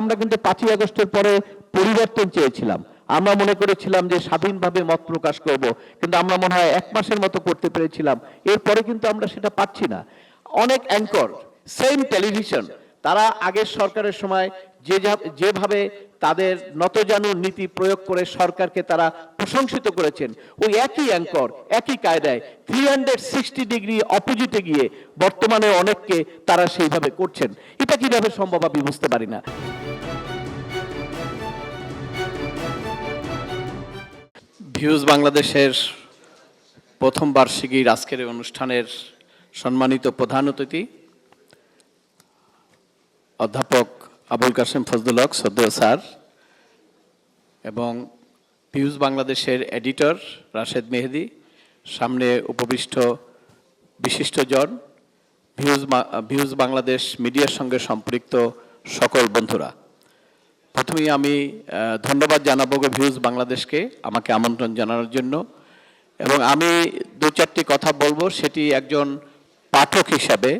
আমরা কিন্তু পাঁচই আগস্টের পরে পরিবর্তন চেয়েছিলাম। আমরা মনে করেছিলাম যে স্বাধীনভাবে মত প্রকাশ করব, কিন্তু আমরা মনে হয় এক মাসের মতো করতে পেরেছিলাম। এরপরে কিন্তু আমরা সেটা পাচ্ছি না। অনেক অ্যাঙ্কর সেম টেলিভিশন তারা আগের সরকারের সময় যে যেভাবে তাদের নতজানু নীতি প্রয়োগ করে সরকারকে তারা প্রশংসিত করেছেন, ওই একই অ্যাঙ্কর, একই কায়দায় থ্রি হান্ড্রেড সিক্সটি ডিগ্রি অপোজিটে গিয়ে বর্তমানে অনেককে তারা সেইভাবে করছেন। এটা কীভাবে সম্ভব আমি বুঝতে পারি না। ভিউজ বাংলাদেশের প্রথম বার্ষিকীর আজকের অনুষ্ঠানের সম্মানিত প্রধান অতিথি, অধ্যাপক আবুল কাসেম ফজলুল হক সদ্য স্যার, এবং ভিউজ বাংলাদেশের এডিটর রাশেদ মেহেদি, সামনে উপবিষ্ট বিশিষ্টজন ভিউজ ভিউজ বাংলাদেশ মিডিয়ার সঙ্গে সম্পৃক্ত সকল বন্ধুরা। প্রথমেই আমি ধন্যবাদ জানাব ভিউজ বাংলাদেশকে আমাকে আমন্ত্রণ জানানোর জন্য। এবং আমি দু চারটি কথা বলব, সেটি একজন পাঠক হিসাবে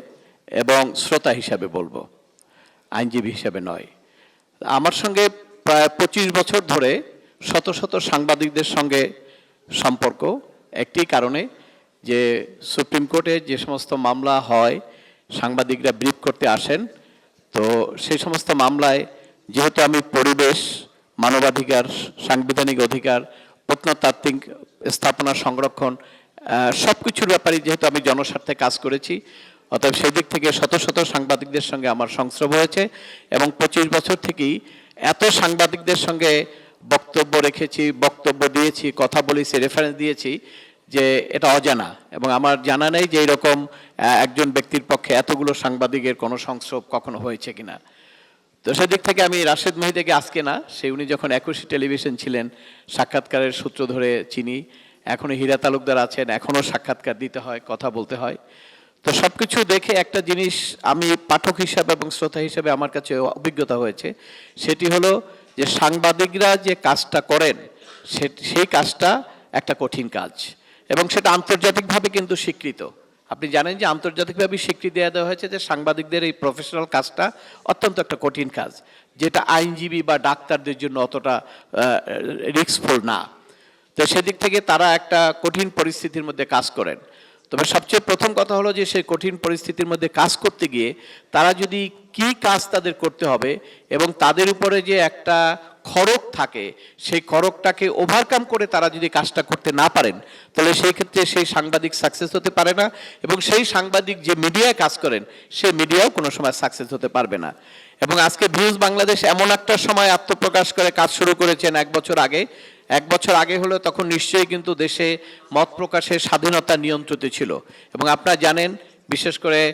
এবং শ্রোতা হিসাবে বলব, আইনজীবী হিসাবে নয়। আমার সঙ্গে প্রায় পঁচিশ বছর ধরে শত শত সাংবাদিকদের সঙ্গে সম্পর্ক। একটি কারণে যে সুপ্রিম কোর্টে যে সমস্ত মামলা হয়, সাংবাদিকরা ব্রিফ করতে আসেন, তো সেই সমস্ত মামলায় যেহেতু আমি পরিবেশ, মানবাধিকার, সাংবিধানিক অধিকার, প্রত্নতাত্ত্বিক স্থাপনা সংরক্ষণ সব কিছুর ব্যাপারে যেহেতু আমি জনস্বার্থে কাজ করেছি, অতএব সেই দিক থেকে শত শত সাংবাদিকদের সঙ্গে আমার সংস্রব হয়েছে এবং পঁচিশ বছর থেকেই এত সাংবাদিকদের সঙ্গে বক্তব্য রেখেছি, বক্তব্য দিয়েছি, কথা বলেছি রেফারেন্স দিয়েছি যে এটা অজানা এবং আমার জানা নেই যে এরকম একজন ব্যক্তির পক্ষে এতগুলো সাংবাদিকের কোনো সংস্রব কখনো হয়েছে কিনা। তো সেদিক থেকে আমি রাশেদ মেহিদিকে আজকে না, সে উনি যখন একুশে টেলিভিশন ছিলেন, সাক্ষাৎকারের সূত্র ধরে চিনি, এখনও হীরা তালুকদার আছেন এখনও সাক্ষাৎকার দিতে হয়, কথা বলতে হয়। তো সব কিছু দেখে একটা জিনিস আমি পাঠক হিসাবে এবং শ্রোতা হিসাবে আমার কাছে অভিজ্ঞতা হয়েছে, সেটি হলো যে সাংবাদিকরা যে কাজটা করেন সেই কাজটা একটা কঠিন কাজ এবং সেটা আন্তর্জাতিকভাবে কিন্তু স্বীকৃত। আপনি জানেন যে আন্তর্জাতিকভাবে স্বীকৃতি দেওয়া দেওয়া হয়েছে যে সাংবাদিকদের এই প্রফেশনাল কাজটা অত্যন্ত একটা কঠিন কাজ, যেটা আইনজীবী বা ডাক্তারদের জন্য অতটা রিস্কফুল না। তো সেদিক থেকে তারা একটা কঠিন পরিস্থিতির মধ্যে কাজ করেন। তবে সবচেয়ে প্রথম কথা হলো যে সেই কঠিন পরিস্থিতির মধ্যে কাজ করতে গিয়ে তারা যদি কি কাজ তাদের করতে হবে এবং তাদের উপরে যে একটা খড়ক থাকে, সেই খড়কটাকে ওভারকাম করে তারা যদি কাজটা করতে না পারেন, তাহলে সেই ক্ষেত্রে সেই সাংবাদিক সাকসেস হতে পারে না এবং সেই সাংবাদিক যে মিডিয়ায় কাজ করেন সেই মিডিয়াও কোনো সময় সাকসেস হতে পারবে না। এবং আজকে ভিউজ বাংলাদেশ এমন একটা সময় আত্মপ্রকাশ করে কাজ শুরু করেছেন এক বছর আগে। এক বছর আগে হলো তখন নিশ্চয়ই কিন্তু দেশে মত প্রকাশের স্বাধীনতা নিয়ন্ত্রিত ছিল। এবং আপনারা জানেন, বিশেষ করে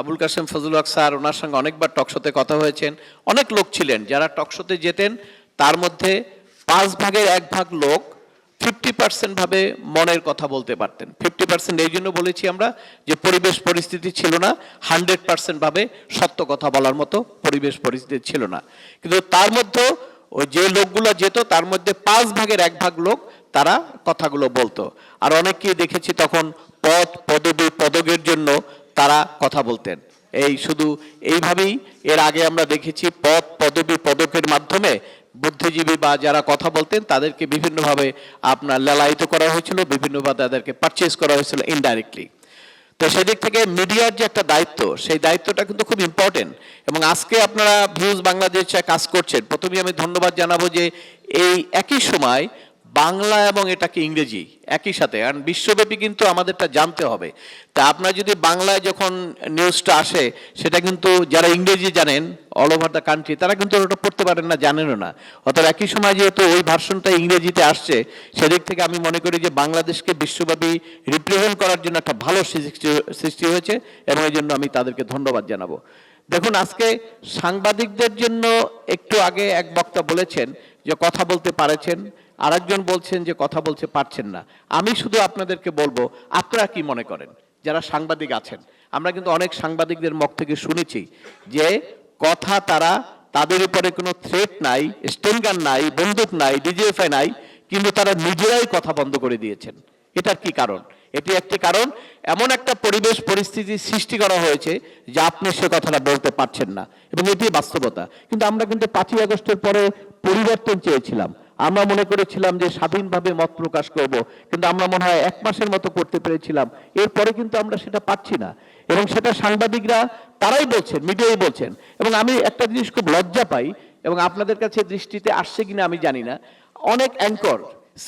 আবুল কাসেম ফজলুল হক স্যার ওনার সঙ্গে অনেকবার টকশোতে কথা হয়েছেন। অনেক লোক ছিলেন, যারা টকশোতে যেতেন, তার মধ্যে পাঁচ ভাগের এক ভাগ লোক ফিফটি পার্সেন্ট ভাবে মনের কথা বলতে পারতেন। ফিফটি পার্সেন্ট এই জন্য বলেছি আমরা যে পরিবেশ পরিস্থিতি ছিল না হান্ড্রেড পার্সেন্ট ভাবে সত্য কথা বলার মতো পরিবেশ পরিস্থিতি ছিল না। কিন্তু তার মধ্যে ওই যে লোকগুলো যেত, তার মধ্যে পাঁচ ভাগের এক ভাগ লোক তারা কথাগুলো বলতো। আর অনেককেই দেখেছি তখন পদ পদবি পদকের জন্য তারা কথা বলতেন। এই শুধু এইভাবেই এর আগে আমরা দেখেছি পদ, পদবি, পদকের মাধ্যমে বুদ্ধিজীবী বা যারা কথা বলতেন তাদেরকে বিভিন্নভাবে আপনার লালায়িত করা হয়েছিল, বিভিন্নভাবে তাদেরকে পারচেস করা হয়েছিল ইনডাইরেক্টলি তো সেদিক থেকে মিডিয়ার যে একটা দায়িত্ব, সেই দায়িত্বটা কিন্তু খুব ইম্পর্টেন্ট এবং আজকে আপনারা ভিউজ বাংলাদেশে কাজ করছেন, প্রথমেই আমি ধন্যবাদ জানাব যে এই একই সময় বাংলা এবং এটাকে ইংরেজি একই সাথে কারণ বিশ্বব্যাপী কিন্তু আমাদেরটা জানতে হবে। তা আপনার যদি বাংলায় যখন নিউজটা আসে, সেটা কিন্তু যারা ইংরেজি জানেন অল ওভার দ্য কান্ট্রি তারা কিন্তু ওটা পড়তে পারেন না, জানেনও না। অর্থাৎ একই সময় যেহেতু ওই ভার্সনটা ইংরেজিতে আসছে, সেদিক থেকে আমি মনে করি যে বাংলাদেশকে বিশ্বব্যাপী রিপ্রেজেন্ট করার জন্য একটা ভালো সৃষ্টি- হয়েছে, এবং এই জন্য আমি তাদেরকে ধন্যবাদ জানাব। দেখুন, আজকে সাংবাদিকদের জন্য একটু আগে এক বক্তা বলেছেন যে কথা বলতে পারেছেন আরেকজন বলছেন যে কথা বলতে পারছেন না। আমি শুধু আপনাদেরকে বলব, আপনারা কি মনে করেন? যারা সাংবাদিক আছেন, আমরা কিন্তু অনেক সাংবাদিকদের মুখ থেকে শুনেছি যে কথা তারা তাদের উপরে কোনো থ্রেট নাই স্টেনগান নাই, বন্দুক নাই ডিজিএফআই নাই, কিন্তু তারা নিজেরাই কথা বন্ধ করে দিয়েছেন। এটার কি কারণ? এটি একটি কারণ, এমন একটা পরিবেশ পরিস্থিতি সৃষ্টি করা হয়েছে যে আপনি সে কথাটা বলতে পারছেন না। এবং এটি বাস্তবতা। কিন্তু আমরা কিন্তু পাঁচই আগস্টের পরে পরিবর্তন চেয়েছিলাম। আমরা মনে করেছিলাম যে স্বাধীনভাবে মত প্রকাশ করব, কিন্তু আমরা মনে হয় এক মাসের মতো করতে পেরেছিলাম। এরপরে কিন্তু আমরা সেটা পাচ্ছি না। এবং সেটা সাংবাদিকরা, তারাই বলছেন, মিডিয়াই বলছেন। এবং আমি একটা জিনিস খুব লজ্জা পাই, এবং আপনাদের কাছে দৃষ্টিতে আসছে কিনা আমি জানি না। অনেক অ্যাঙ্কর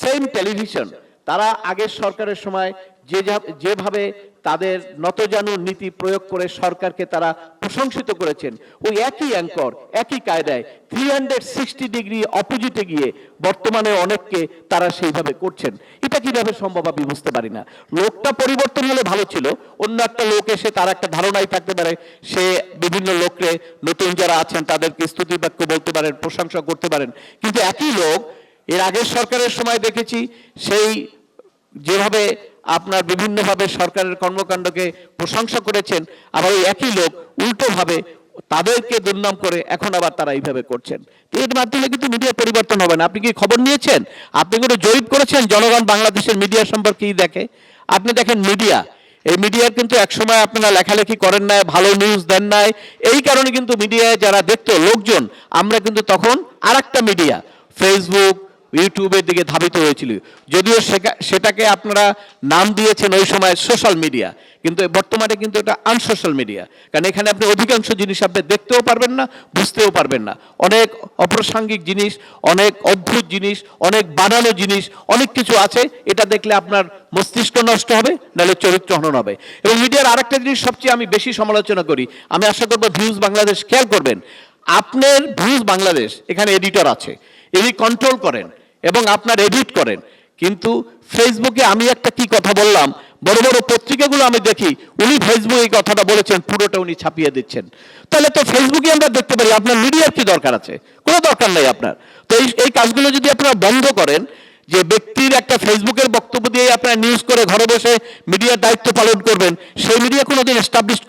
সেম টেলিভিশন তারা আগের সরকারের সময় যে যেভাবে তাদের নতজানু নীতি প্রয়োগ করে সরকারকে তারা প্রশংসিত করেছেন। ওই একই অ্যাঙ্কর, একই কায়দায় থ্রি হান্ড্রেড সিক্সটি ডিগ্রি অপোজিটে গিয়ে বর্তমানে অনেককে তারা সেইভাবে করছেন। এটা কীভাবে সম্ভব আমি বুঝতে পারি না। লোকটা পরিবর্তন হলে ভালো ছিল। অন্য একটা লোক এসে তার একটা ধারণাই থাকতে পারে। সে বিভিন্ন লোককে, নতুন যারা আছেন তাদেরকে স্তুতি বাক্য বলতে পারেন, প্রশংসা করতে পারেন। কিন্তু একই লোক, এর আগের সরকারের সময় দেখেছি, সেই যেভাবে আপনার বিভিন্নভাবে সরকারের কর্মকাণ্ডকে প্রশংসা করেছেন, আবার ওই একই লোক উল্টোভাবে তাদেরকে দুর্নাম করে এখন আবার তারা এইভাবে করছেন। তো এর মাধ্যমে কিন্তু মিডিয়া পরিবর্তন হবে না। আপনি কি খবর নিয়েছেন? আপনি কোনো জরিপ করেছেন? জনগণ বাংলাদেশের মিডিয়া সম্পর্কে দেখে। আপনি দেখেন মিডিয়া এই মিডিয়া কিন্তু একসময় আপনারা লেখালেখি করেন নাই, ভালো নিউজ দেন নাই। এই কারণে কিন্তু মিডিয়ায় যারা দেখতো লোকজন, আমরা কিন্তু তখন আর একটা মিডিয়া ফেসবুক ইউটিউবের দিকে ধাবিত হয়েছিল। যদিও সেটাকে আপনারা নাম দিয়েছেন ওই সময় সোশ্যাল মিডিয়া কিন্তু বর্তমানে কিন্তু এটা আনসোশ্যাল মিডিয়া কারণ এখানে আপনি অধিকাংশ জিনিস আপনি দেখতেও পারবেন না, বুঝতেও পারবেন না। অনেক অপ্রাসঙ্গিক জিনিস, অনেক অদ্ভুত জিনিস, অনেক বানানো জিনিস, অনেক কিছু আছে, এটা দেখলে আপনার মস্তিষ্ক নষ্ট হবে, নাহলে চরিত্র হনন হবে। এবং মিডিয়ার আরেকটা জিনিস সবচেয়ে আমি বেশি সমালোচনা করি, আমি আশা করব ভিউজ বাংলাদেশ খেয়াল করবেন। আপনার ভিউজ বাংলাদেশ এখানে এডিটর আছে, ইনি কন্ট্রোল করেন। এবং আপনার এডিট করেন। কিন্তু ফেসবুকে আমি একটা কি কথা বললাম? বড় বড় পত্রিকাগুলো আমি দেখি, উনি ফেসবুকে কথাটা বলেছেন, পুরোটা উনি ছাপিয়ে দিচ্ছেন। তাহলে তো ফেসবুকে আমরা দেখতে পারি, আপনার মিডিয়ার কি দরকার আছে? কোনো দরকার নেই আপনার। তো এই এই কাজগুলো যদি আপনারা বন্ধ করেন, যে ব্যক্তির একটা ফেসবুকের বক্তব্য দিয়ে আপনারা নিউজ করে ঘরে বসে মিডিয়ার দায়িত্ব পালন করবেন, সেই মিডিয়া কোনোদিন এস্টাবলিশ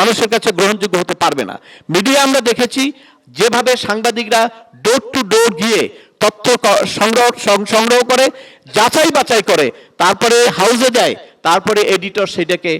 মানুষের কাছে গ্রহণযোগ্য হতে পারবে না। মিডিয়া আমরা দেখেছি, যেভাবে সাংবাদিকরা ডোর টু ডোর গিয়ে তথ্য সংগ্রহ সংগ্রহ করে যাচাই বাছাই করে তারপরে হাউসে যায়। তারপরে এডিটর সেটাকে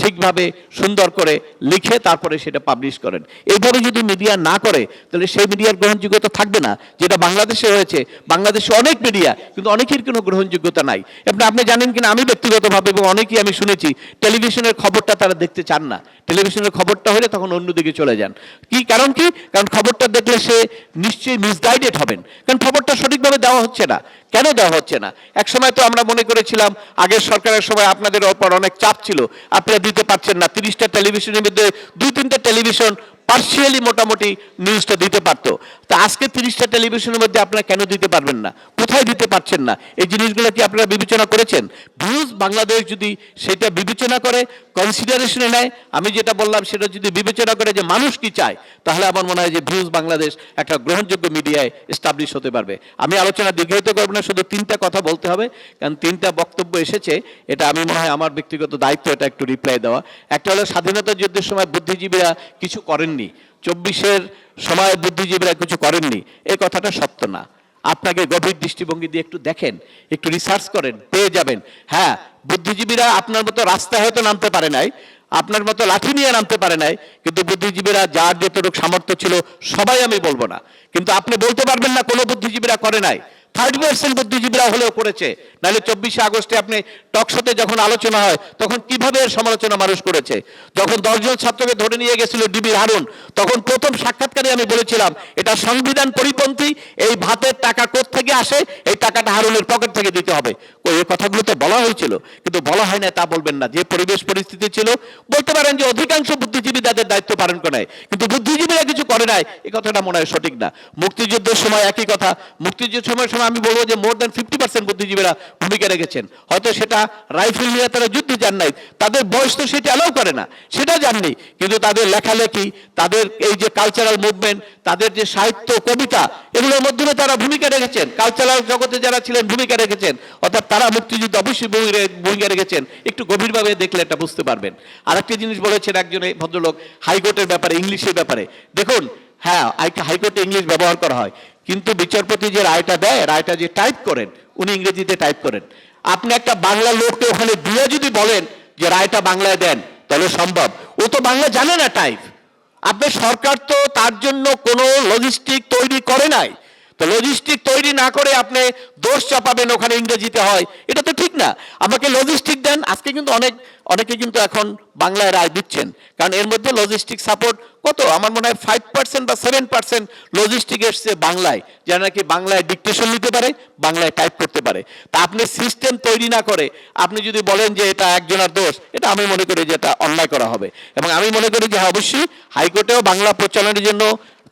ঠিকভাবে সুন্দর করে লিখে তারপরে সেটা পাবলিশ করেন। এইভাবে যদি মিডিয়া না করে, তাহলে সেই মিডিয়ার গ্রহণযোগ্যতা থাকবে না। যেটা বাংলাদেশে হয়েছে, বাংলাদেশে অনেক মিডিয়া কিন্তু অনেকের কোনো গ্রহণযোগ্যতা নাই। আপনি আপনি জানেন কিনা? আমি ব্যক্তিগতভাবে এবং অনেকেই আমি শুনেছি টেলিভিশনের খবরটা তারা দেখতে চান না। টেলিভিশনের খবরটা হলে তখন অন্যদিকে চলে যান। কি, কারণ কি? কারণ খবরটা দেখলে সে নিশ্চয়ই মিসগাইডেড হবেন। কারণ খবরটা সঠিকভাবে দেওয়া হচ্ছে না। কেন দেওয়া হচ্ছে না? এক সময় তো আমরা মনে করেছিলাম, আগের সরকারের সময় আপনাদের ওপর অনেক চাপ ছিল। আপনারা দিতে পারছেন না। তিরিশটা টেলিভিশনের মধ্যে দুই তিনটা টেলিভিশন পার্সিয়ালি মোটামুটি নিউজটা দিতে পারতো। তা আজকে তিরিশটা টেলিভিশনের মধ্যে আপনারা কেন দিতে পারবেন না? কোথায় দিতে পারছেন না? এই জিনিসগুলো কি আপনারা বিবেচনা করেছেন? ভিউজ বাংলাদেশ যদি সেটা বিবেচনা করে কনসিডারেশনে নেয়, আমি যেটা বললাম সেটা যদি বিবেচনা করে যে মানুষ কি চায়, তাহলে আমার মনে হয় যে ভিউজ বাংলাদেশ একটা গ্রহণযোগ্য মিডিয়ায় এস্টাবলিশ হতে পারবে। আমি আলোচনা দীর্ঘায়িত করব না, শুধু তিনটা কথা বলতে হবে, কারণ তিনটা বক্তব্য এসেছে, এটা আমি মনে হয় আমার ব্যক্তিগত দায়িত্ব, এটা একটু রিপ্লাই দেওয়া। একটা হলো স্বাধীনতা যুদ্ধের সময় বুদ্ধিজীবীরা কিছু করেননি। চব্বিশের সময় বুদ্ধিজীবীরা কিছু করেননি। এই কথাটা সত্য না। আপনাকে গভীর দৃষ্টিভঙ্গি দিয়ে একটু দেখেন, একটু রিসার্চ করেন, পেয়ে যাবেন। হ্যাঁ বুদ্ধিজীবীরা আপনার মতো রাস্তায় হয়তো নামতে পারে নাই, আপনার মতো লাঠি নিয়ে নামতে পারে নাই, কিন্তু বুদ্ধিজীবীরা যার যতটুকু সামর্থ্য ছিল, সবাই আমি বলব না। কিন্তু আপনি বলতে পারবেন না কোনো বুদ্ধিজীবীরা করে নাই। থার্টি পার্সেন্ট বুদ্ধিজীবীরা হলেও করেছে। নাহলে চব্বিশে আগস্টে আপনি টকশোতে যখন আলোচনা হয়, তখন কীভাবে এর সমালোচনা মানুষ করেছে? যখন দশজন ছাত্রকে ধরে নিয়ে গেছিল ডিবি হারুন, তখন প্রথম সাক্ষাৎকারে আমি বলেছিলাম, এটা সংবিধান পরিপন্থী, এই ভাতের টাকা কোথ থেকে আসে, এই টাকাটা হারুনের পকেট থেকে দিতে হবে। এই কথাগুলো তো বলা হয়েছিল, কিন্তু বলা হয় না, তা বলবেন না। যে পরিবেশ পরিস্থিতি ছিল, বলতে পারেন যে অধিকাংশ বুদ্ধিজীবী তাদের দায়িত্ব পালন করে নাই। কিন্তু বুদ্ধিজীবীরা কিছু করে নাই এই কথাটা মনে হয় সঠিক না। মুক্তিযুদ্ধের সময় একই কথা, মুক্তিযুদ্ধের সময় আমি বলব যে মোর দেন ফিফটি পার্সেন্ট বুদ্ধিজীবীরা ভূমিকা রেখেছেন। হয়তো সেটা রাইফেল নিয়ে তারা যুদ্ধে যান নাই। তাদের বয়স তো সেটা অ্যালাউ করে না। সেটা জাননি। কিন্তু তাদের লেখালেখি, তাদের এই যে কালচারাল মুভমেন্ট তাদের যে সাহিত্য কবিতা, এগুলোর মাধ্যমে তারা ভূমিকা রেখেছেন। কালচারাল জগতে যারা ছিলেন ভূমিকা রেখেছেন। অর্থাৎ তারা মুক্তিযুদ্ধ অবশ্যই ভূমি- ভূমিকা রেখেছেন। একটু গভীরভাবে দেখলে এটা বুঝতে পারবেন। আরেকটি জিনিস বলেছেন একজন ভদ্রলোক, হাইকোর্টের ব্যাপারে, ইংলিশের ব্যাপারে। দেখুন হ্যাঁ হাইকোর্টে ইংলিশ ব্যবহার করা হয়। কিন্তু বিচারপতি যে রায়টা দেয়, রায়টা যে টাইপ করেন, উনি ইংরেজিতে টাইপ করেন। আপনি একটা বাংলা লোককে ওখানে দিয়ে যদি বলেন যে রায়টা বাংলায় দেন, তাহলে সম্ভব। ও তো বাংলা জানে না টাইপ আপনি সরকার তো তার জন্য কোনো লজিস্টিক তৈরি করে নাই। তো লজিস্টিক তৈরি না করে আপনি দোষ চাপাবেন ওখানে ইংরেজিতে হয়। এটা তো না। আমাকে লজিস্টিক দেন, আজকে কিন্তু অনেক, অনেকে কিন্তু এখন বাংলায় রায় দিচ্ছেন। কারণ এর মধ্যে লজিস্টিক সাপোর্ট কত? আমার মনে হয় ফাইভ পার্সেন্ট বা সেভেন পার্সেন্ট লজিস্টিক এসছে বাংলায়। যারা নাকি বাংলায় ডিকটেশন নিতে পারে, বাংলায় টাইপ করতে পারে। তা আপনি সিস্টেম তৈরি না করে, আপনি যদি বলেন যে এটা একজনের দোষ, এটা আমি মনে করি যে এটা অন্যায় করা হবে। এবং আমি মনে করি যে হ্যাঁ অবশ্যই হাইকোর্টেও বাংলা প্রচলনের জন্য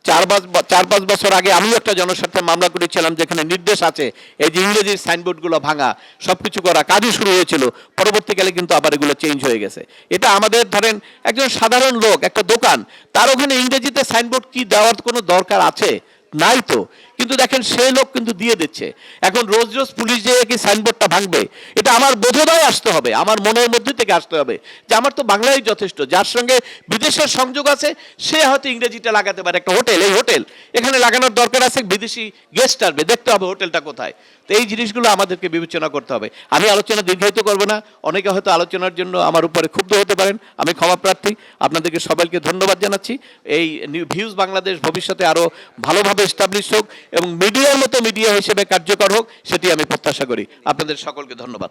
চার পাঁচ চার পাঁচ বছর আগে আমিও একটা জনস্বার্থে মামলা করেছিলাম যেখানে নির্দেশ আছে, এই যে ইংরেজির সাইনবোর্ডগুলো ভাঙা সব কিছু করা, কাজই শুরু হয়েছিল, পরবর্তীকালে কিন্তু আবার এগুলো চেঞ্জ হয়ে গেছে। এটা আমাদের ধরেন একজন সাধারণ লোক, একটা দোকান, তার ওখানে ইংরেজিতে সাইনবোর্ড কি দেওয়ার কোনো দরকার আছে? নাই তো। কিন্তু দেখেন সেই লোক কিন্তু দিয়ে দিচ্ছে। এখন রোজ রোজ পুলিশ যে কি সাইনবোর্ডটা ভাঙবে? এটা আমার বোধোদয় আসতে হবে, আমার মনের মধ্যে থেকে আসতে হবে যে আমার তো বাংলাই যথেষ্ট, যার সঙ্গে বিদেশের সংযোগ আছে, সে হয়তো ইংরেজিটা লাগাতে পারে। একটা হোটেল, এই হোটেল, এখানে লাগানোর দরকার আছে বিদেশি গেস্ট আসবে, দেখতে হবে হোটেলটা কোথায়। তো এই জিনিসগুলো আমাদেরকে বিবেচনা করতে হবে। আমি আলোচনা দীর্ঘায়িত করব না, অনেকে হয়তো আলোচনার জন্য আমার উপরে ক্ষুব্ধ হতে পারেন, আমি ক্ষমা প্রার্থী, আপনাদেরকে সবাইকে ধন্যবাদ জানাচ্ছি। এই ভিউজ বাংলাদেশ ভবিষ্যতে আরও ভালোভাবে এস্টাবলিশ হোক এবং মিডিয়ার মতো মিডিয়া হিসেবে কার্যকর হোক সেটি আমি প্রত্যাশা করি। আপনাদের সকলকে ধন্যবাদ।